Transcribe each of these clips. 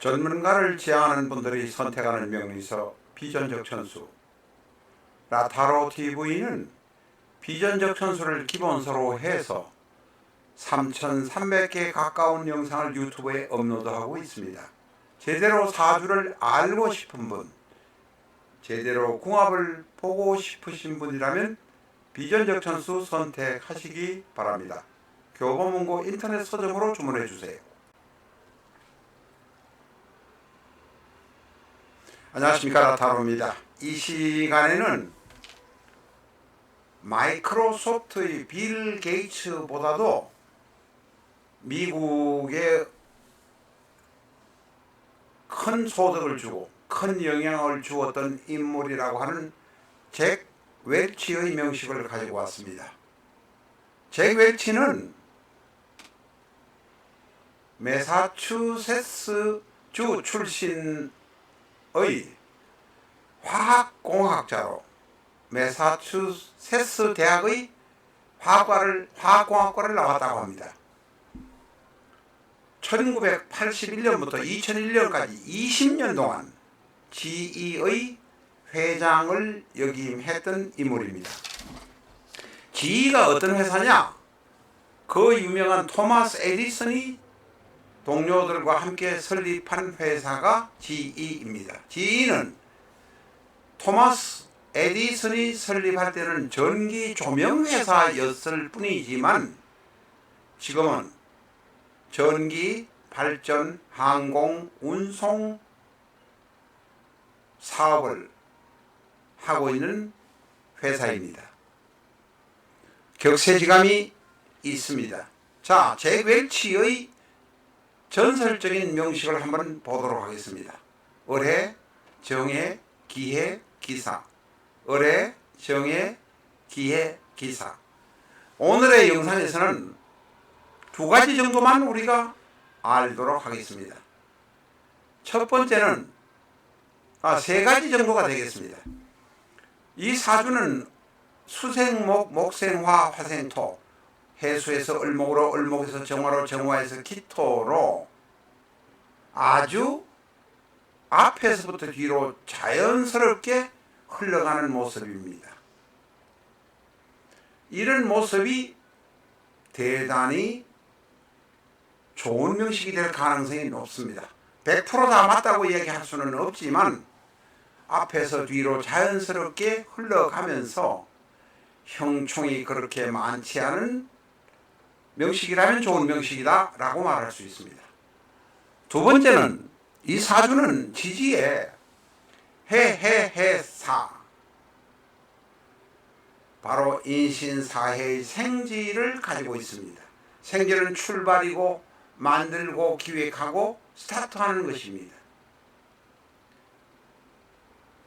전문가를 지향하는 분들이 선택하는 명리서 비전적 천수 라타로 TV는 비전적 천수를 기본서로 해서 3,300개 가까운 영상을 유튜브에 업로드하고 있습니다. 제대로 사주를 알고 싶은 분, 제대로 궁합을 보고 싶으신 분이라면 비전적 천수 선택하시기 바랍니다. 교보문고 인터넷 서점으로 주문해 주세요. 안녕하십니까 라타로입니다. 이 시간에는 마이크로소프트의 빌 게이츠보다도 미국에 큰 소득을 주고 큰 영향을 주었던 인물이라고 하는 잭 웰치의 명식을 가지고 왔습니다. 잭 웰치는 메사추세츠 주 출신 의 화학공학자로 메사추세츠 대학의 화학과를 화학공학과를 나왔다고 합니다. 1981년부터 2001년까지 20년 동안 GE의 회장을 역임했던 인물입니다. GE가 어떤 회사냐? 그 유명한 토마스 에디슨이 동료들과 함께 설립한 회사가 GE입니다. GE는 토마스 에디슨이 설립할 때는 전기 조명 회사였을 뿐이지만 지금은 전기, 발전, 항공, 운송 사업을 하고 있는 회사입니다. 격세지감이 있습니다. 자, 잭 웰치의 전설적인 명식을 한번 보도록 하겠습니다. 을해, 정해, 기해, 기사. 을해, 정해, 기해, 기사. 오늘의 영상에서는 두 가지 정도만 우리가 알도록 하겠습니다. 첫 번째는 아, 세 가지 정도가 되겠습니다. 이 사주는 수생목, 목생화, 화생토, 해수에서 을목으로, 을목에서 정화로, 정화에서 기토로 아주 앞에서부터 뒤로 자연스럽게 흘러가는 모습입니다. 이런 모습이 대단히 좋은 명식이 될 가능성이 높습니다. 100%다 맞다고 얘기할 수는 없지만 앞에서 뒤로 자연스럽게 흘러가면서 형총이 그렇게 많지 않은 명식이라면 좋은 명식이다 라고 말할 수 있습니다. 두 번째는 이 사주는 지지에 해해해사 바로 인신사해의 생지를 가지고 있습니다. 생지는 출발이고 만들고 기획하고 스타트하는 것입니다.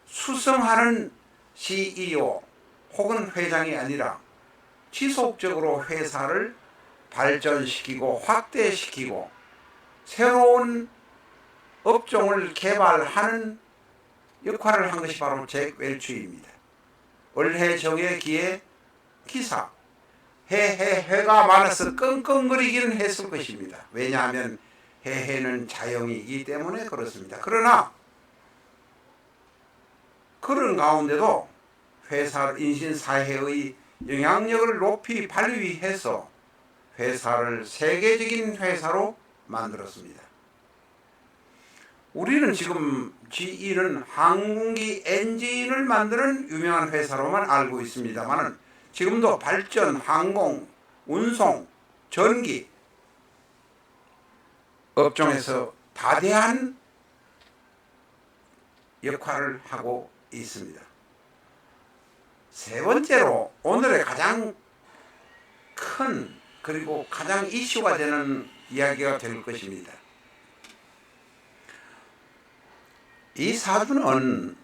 수성하는 CEO 혹은 회장이 아니라 지속적으로 회사를 발전시키고 확대시키고 새로운 업종을 개발하는 역할을 한 것이 바로 잭 웰치입니다. 올해 정의 기에 기사 해해 해가 많아서 끙끙거리기는 했을 것입니다. 왜냐하면 해해는 자영이기 때문에 그렇습니다. 그러나 그런 가운데도 회사 인신사회의 영향력을 높이 발휘해서 회사를 세계적인 회사로 만들었습니다. 우리는 지금 GE는 항공기 엔진을 만드는 유명한 회사로만 알고 있습니다만은 지금도 발전, 항공, 운송, 전기 업종에서 다대한 역할을 하고 있습니다. 세 번째로 오늘의 가장 큰 그리고 가장 이슈가 되는 이야기가 될 것입니다. 이 사주는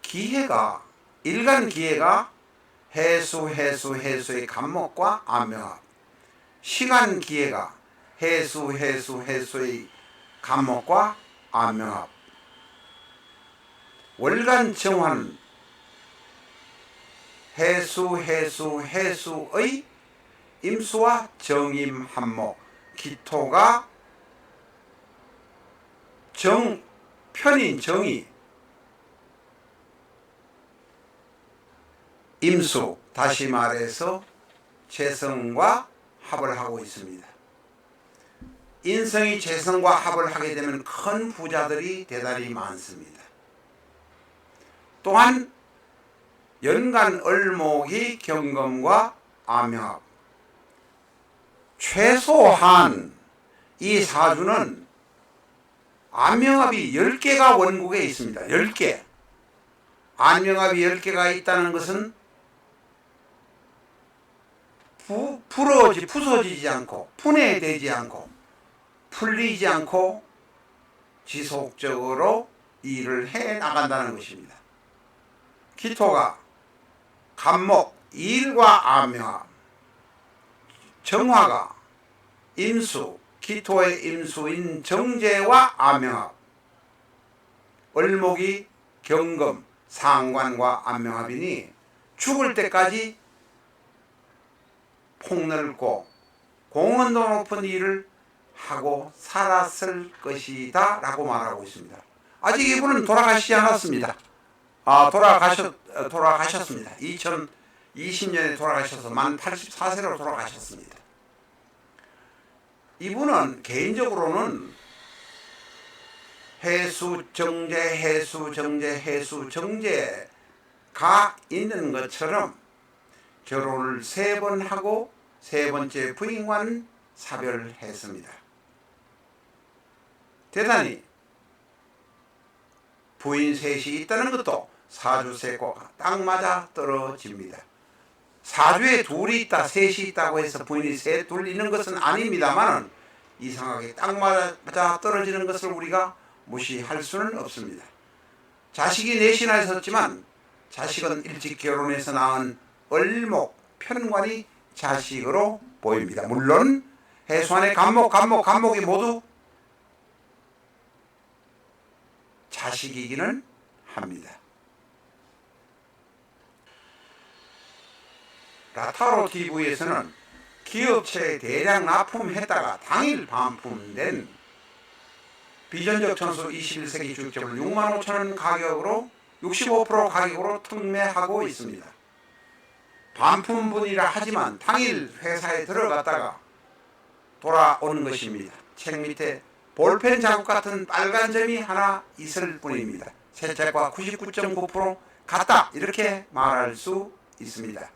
기회가 일간 기회가 해수 해수 해수의 간목과 암명합 시간 기회가 해수 해수 해수의 간목과 암명합 월간 정화는 해수 해수 해수의 임수와 정임 한목 기토가 정 편인 정의 임수 다시 말해서 재성과 합을 하고 있습니다. 인성이 재성과 합을 하게 되면 큰 부자들이 대단히 많습니다. 또한 연간 을목이 경금과 암명합 최소한 이 사주는 안명합이 10개가 원국에 있습니다. 10개. 안명합이 10개가 있다는 것은 부, 풀어지, 부서지지 않고 분해되지 않고 풀리지 않고 지속적으로 일을 해 나간다는 것입니다. 기토가 간목, 일과 암명합 정화가 임수, 기토의 임수인 정제와 암명합, 을목이 경금, 상관과 암명합이니 죽을 때까지 폭넓고 공헌도 높은 일을 하고 살았을 것이다 라고 말하고 있습니다. 아직 이분은 돌아가시지 않았습니다. 아, 돌아가셨, 어, 돌아가셨습니다. 2020년에 돌아가셔서 만 84세로 돌아가셨습니다. 이분은 개인적으로는 해수 정제, 해수 정제, 해수 정제가 있는 것처럼 결혼을 세 번 하고 세 번째 부인과는 사별했습니다. 대단히 부인 셋이 있다는 것도 사주세고가 딱 맞아 떨어집니다. 사주에 둘이 있다, 셋이 있다고 해서 부인이 셋, 둘 있는 것은 아닙니다만은 이상하게 딱 맞아 떨어지는 것을 우리가 무시할 수는 없습니다. 자식이 넷이나 있었지만 자식은 일찍 결혼해서 낳은 을목, 편관이 자식으로 보입니다. 물론 해수안의 간목, 간목, 간목이 모두 자식이기는 합니다. 라타로 TV에서는 기업체에 대량 납품했다가 당일 반품된 비전적 천수 21세기 주격점을 6만 5천 원 가격으로 65% 가격으로 특매하고 있습니다. 반품분이라 하지만 당일 회사에 들어갔다가 돌아오는 것입니다. 책 밑에 볼펜 자국 같은 빨간 점이 하나 있을 뿐입니다. 새 책과 99.9% 같다 이렇게 말할 수 있습니다.